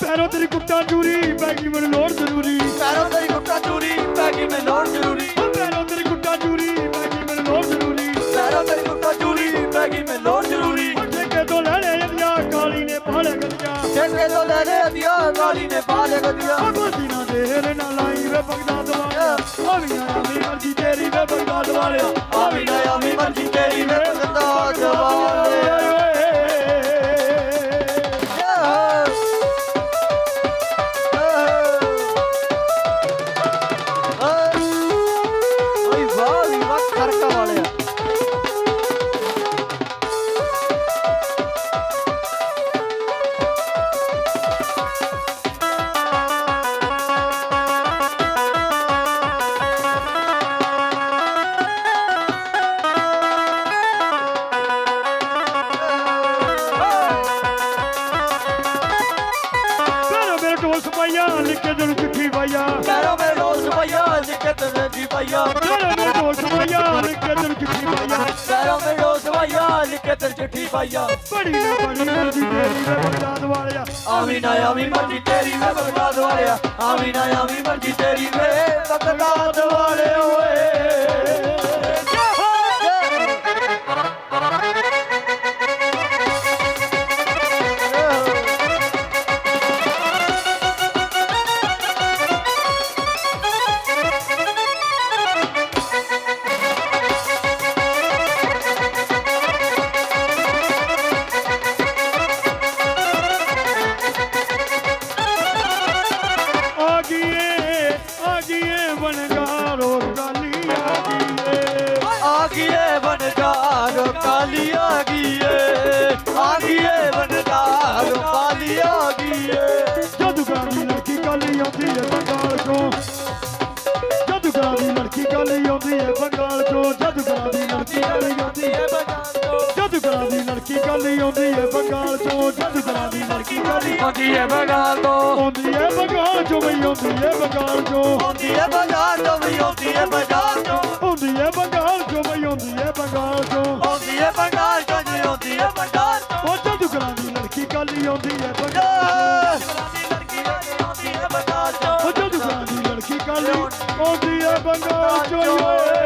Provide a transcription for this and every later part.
ਪੈਰੋਂ ਤੇਰੀ ਕੁੱਟਾਂ ਜੂਰੀ ਪੈ ਗਈ ਮੈਨੂੰ ਲੋੜ ਜ਼ਰੂਰੀ ਨੇ ਪਾ ਲੈ ਗਦੀਆਂ ਗੋਦੀ ਨਾ ਦੇਰ ਨਾ ਲਾਈ ਵੇ ਬਗਦਾਦ ਵਾਲਿਆ। ਆ ਵੀ ਨਾ ਆਵੀਂ ਮਰਜ਼ੀ ਤੇਰੀ ਵੇ ਬਗਦਾਦ ਵਾਲਿਆ। ਆ ਵੀ ਨਾ ਆਵੀਂ ਮਰਜ਼ੀ ਤੇਰੀ ਵੇ ਢੋਲ ਸਪਾਈਆ ਲਿਖੇ ਜਨ ਚਿੱਠੀ ਪਾਈਆ। ਪੈਰੋਂ ਮੇ ਰੋਜ਼ ਪਈਆ ਲਿਖੇ ਤੇ ਜੀ ਪਈਆ। ਪੈਰੋਂ ਮੇਰੇ ਢੋਲ ਸਪਾਈਆ ਲਿਖੇ ਜਨ ਚਿੱਠੀ ਪਾਈਆ। ਪੈਰੋਂ ਮੇ ਰੋਜ਼ ਪਈਆ ਲਿਖੇ ਤੇ ਚਿੱਠੀ ਪਾਈਆ। ਬੜੀ ਨਾ ਬੜੀ ਮਰਜ਼ੀ ਤੇਰੀ ਵੇ ਬਗਦਾਦ ਵਾਲਿਆ। ਆਵੀਂ ਨਾ ਆਵੀਂ ਮਰਜ਼ੀ ਤੇਰੀ ਵੇ ਬਗਦਾਦ ਵਾਲਿਆ। ਆਵੀਂ ਨਾ ਆਵੀਂ ਮਰਜ਼ੀ ਤੇਰੀ ਵੇ ਬਗਦਾਦ ਵਾਲੇ ਓਏ। ਗਈਏ ਬਨਕਾਰ ਕਾਲੀ ਆ ਗਈਏ ਆ ਗਈਏ ਵਨਦਾਰ ਕਾਲੀ ਆਉਂਦੀ ਏ ਬਗਾਲ ਤੋਂ ਆਉਂਦੀ ਏ ਬੰਗਾਲ ਚੋਂ ਬਈ ਆਉਂਦੀ ਏ ਬੰਗਾਲ ਚੋਂ ਆਉਂਦੀ ਏ ਬਗਾਲ ਤੋਂ ਵੀ ਆਉਂਦੀ ਏ ਬਗਾਲ ਤੋਂ ਆਉਂਦੀ ਏ ਬੰਗਾਲ ਚੋਂ ਬਈ ਆਉਂਦੀ ਏ ਬੰਗਾਲ ਚੋਂ ਆਉਂਦੀ ਏ ਬਗਾਲ ਤੋਂ ਜੀ ਆਉਂਦੀ ਏ ਬਗਾਲ ਤੋਂ ਉਹ ਜਾਦੂਗਰਾਂ ਦੀ ਲੜਕੀ ਕਾਲੀ ਆਉਂਦੀ ਏ ਬੰਗਾਲ ਉਹ ਜਾਦੂਗਰਾਂ ਦੀ ਲੜਕੀ ਕਾਲੀ ਆਉਂਦੀ ਏ ਬੰਗਾਲ ਚੋਂ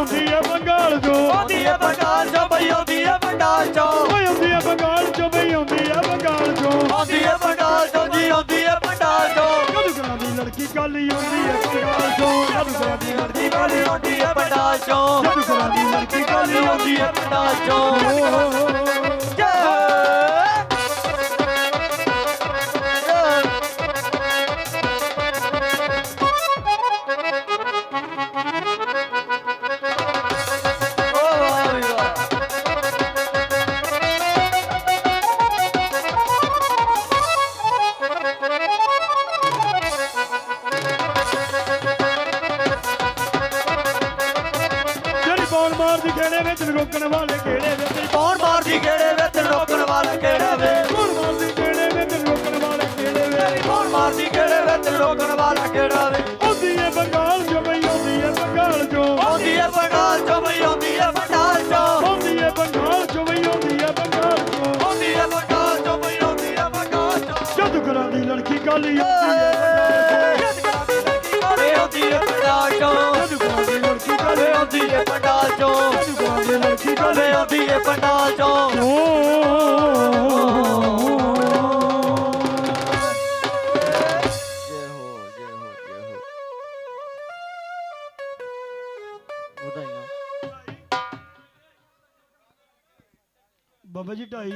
ਆਉਂਦੀ ਏ ਬੰਗਾਲ ਚੋਂ ਆਉਂਦੀ ਏ ਬੰਗਾਲ ਚੋਂ ਬਈ ਆਉਂਦੀ ਏ ਬੰਗਾਲ ਚੋਂ ਓਏ ਆਉਂਦੀ ਏ ਬੰਗਾਲ ਚੋਂ ਬਈ ਆਉਂਦੀ ਏ ਬੰਗਾਲ ਚੋਂ ਆਉਂਦੀ ਏ ਬੰਗਾਲ ਚੋਂ ਜੀ ਆਉਂਦੀ ਏ ਬੰਗਾਲ ਚੋਂ ਜਾਦੂਗਰਾਂ ਦੀ ਲੜਕੀ ਕਾਲੀ ਆਉਂਦੀ ਏ ਬੰਗਾਲ ਚੋਂ ਜਾਦੂਗਰਾਂ ਦੀ ਲੜਦੀ ਕਾਲੀ ਆਉਂਦੀ ਏ ਬੰਗਾਲ ਚੋਂ ਜਾਦੂਗਰਾਂ ਦੀ ਲੜਕੀ ਕਾਲੀ ਕਾਲੀ ਆਉਂਦੀ ਏ ਬੰਗਾਲ ਚੋਂ ਜਿਹੜੀ ਬੌਲ ਮਾਰਦੀ ਖੇੜੇ ਵਿੱਚ ਰੋਕਣ ਵਾਲੇ ਖੇੜੇ ਵਿੱਚ। ਕੌਣ ਮਾਰਦੀ ਕਿਹੜੇ ਵਿੱਚ ਰੋਕਣ ਵਾਲਾ ਕਿਹੜਾ ਵੇ ਬੌਲ ਮਾਰਦੀ ਖੇੜੇ ਵਿੱਚ ਰੋਕਣ ਵਾਲੇ ਖੇੜੇ ਵਿੱਚ? ਕੌਣ ਮਾਰਦੀ ਕਿਹੜੇ ਵਿੱਚ ਰੋਕਣ ਵਾਲਾ ਕਿਹੜਾ ਵੇ? ਆਉਂਦੀ ਏ ਬੰਗਾਲ ਚੋਂ ਬਈ ਆਉਂਦੀ ਏ ਬੰਗਾਲ ਚੋਂ। ਆਉਂਦੀ ਏ ਬੰਗਾਲ ਚੋਂ ਬਈ ਆਉਂਦੀ ਏ ਬੰਗਾਲ ਚੋਂ। ਆਉਂਦੀ ਏ ਬੰਗਾਲ ਚੋਂ ਬਈ ਆਉਂਦੀ ਏ ਬੰਗਾਲ ਚੋਂ। ਆਉਂਦੀ ਏ ਬੰਗਾਲ ਚੋਂ ਬਈ ਆਉਂਦੀ ਏ ਬੰਗਾਲ ਚੋਂ। ਜਾਦੂਗਰਾਂ ਦੀ ਲੜਕੀ ਕਾਲੀ ਆਉਂਦੀ ਬਾਬਾ ਜੀ ਢਾਈ।